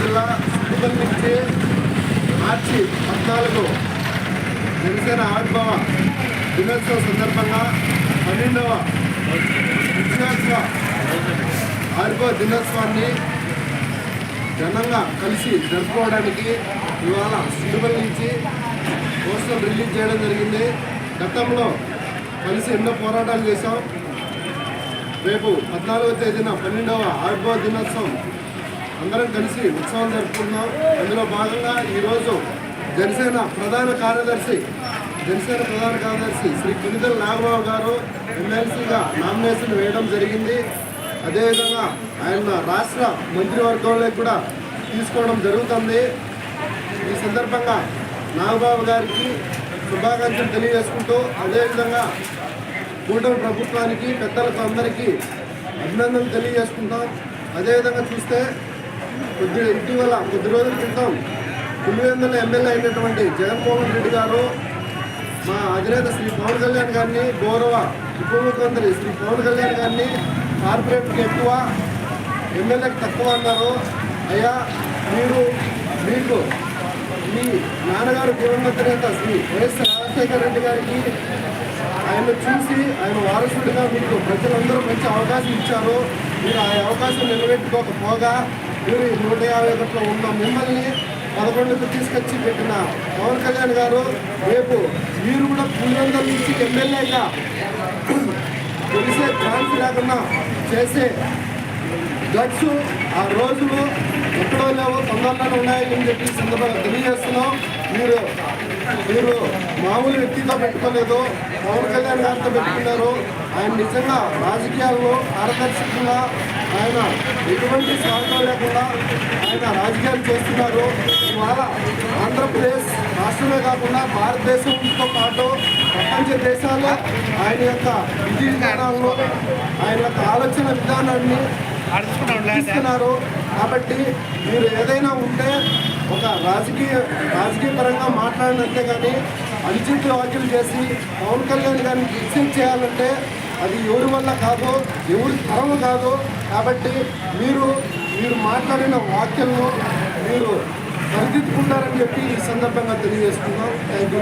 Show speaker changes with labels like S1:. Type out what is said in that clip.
S1: జిల్లా ఉదయం నుంచి మార్చి పద్నాలుగు జనసేన ఆవిర్భావ దినోత్సవ సందర్భంగా పన్నెండవ విద్యార్థుల ఆవిర్భావ దినోత్సవాన్ని ఘనంగా కలిసి జరుపుకోవడానికి ఇవాళ సిరుబల్ నుంచి పోస్టర్ రిలీజ్ చేయడం జరిగింది. గతంలో కలిసి ఎన్నో పోరాటాలు చేశాం. రేపు పద్నాలుగవ తేదీన పన్నెండవ ఆవిర్భావ దినోత్సవం అందరం కలిసి ఉత్సవం జరుపుకున్నాం అందులో భాగంగా ఈరోజు జనసేన ప్రధాన కార్యదర్శి జనసేన ప్రధాన కార్యదర్శి శ్రీ కిరిదల నాగబాబు గారు ఎమ్మెల్సీగా నామినేషన్ వేయడం జరిగింది. అదేవిధంగా ఆయన రాష్ట్ర మంత్రివర్గంలో కూడా తీసుకోవడం జరుగుతుంది. ఈ సందర్భంగా నాగబాబు గారికి శుభాకాంక్షలు తెలియజేసుకుంటూ అదేవిధంగా కూటమి ప్రభుత్వానికి పెద్దలకు అందరికీ అభినందనలు తెలియజేసుకుంటాం అదేవిధంగా చూస్తే కొద్ది ఇటీవల కొద్ది రోజుల క్రితం పులివెందుల ఎమ్మెల్యే అయినటువంటి జగన్మోహన్ రెడ్డి గారు మా అధినేత శ్రీ పవన్ కళ్యాణ్ గారిని గౌరవ ఉప ముఖ్యమంత్రి శ్రీ పవన్ కళ్యాణ్ గారిని కార్పొరేట్కి ఎక్కువ ఎమ్మెల్యేకి తక్కువ అన్నారు. అయ్యా మీరు మీకు మీ నాన్నగారు దివంగత నేత శ్రీ వైఎస్ రాజశేఖర రెడ్డి గారికి ఆయన చూసి ఆయన వారసుడిగా మీకు ప్రజలందరూ మంచి అవకాశం ఇచ్చారు. మీరు ఆ అవకాశం నిలబెట్టుకోకపోగా మీరు నూట యాభై ఒకటిలో ఉన్న మిమ్మల్ని పదకొండుకు తీసుకొచ్చి పెట్టిన పవన్ కళ్యాణ్ గారు రేపు మీరు కూడా పులివెందుల నుంచి ఎమ్మెల్యేగా తెలిసే ఛాన్స్ లేకుండా చేసే డ్రగ్స్ ఆ రోజులు ఎక్కడో లేవో తొందరలోనే ఉన్నాయని చెప్పి సందర్భంగా తెలియజేస్తున్నాం. మీరు మీరు మామూలు వ్యక్తితో పెట్టుకోలేదు పవన్ కళ్యాణ్ గారితో పెట్టుకున్నారు. ఆయన నిజంగా రాజకీయాల్లో పారదర్శకంగా ఆయన ఎటువంటి స్వార్థం లేకుండా ఆయన రాజకీయాలు చేస్తున్నారు. ఇవాళ ఆంధ్రప్రదేశ్ రాష్ట్రమే కాకుండా భారతదేశంతో పాటు ప్రపంచ దేశాల్లో ఆయన యొక్క విధి విధానాలను ఆయన యొక్క ఆలోచన విధానాన్ని ఇస్తున్నారు కాబట్టి మీరు ఏదైనా ఉంటే రాజకీయ రాజకీయ పరంగా మాట్లాడినట్టే కానీ అనుచిత వ్యాఖ్యలు చేసి పవన్ కళ్యాణ్ గారిని డిసైడ్ చేయాలంటే అది ఎవరి వల్ల కాదు ఎవరి తరం కాదు కాబట్టి మీరు మీరు మాట్లాడిన వాక్యలను మీరు సరిదిద్దుకుంటారని చెప్పి ఈ సందర్భంగా తెలియజేస్తున్నాం. Thank you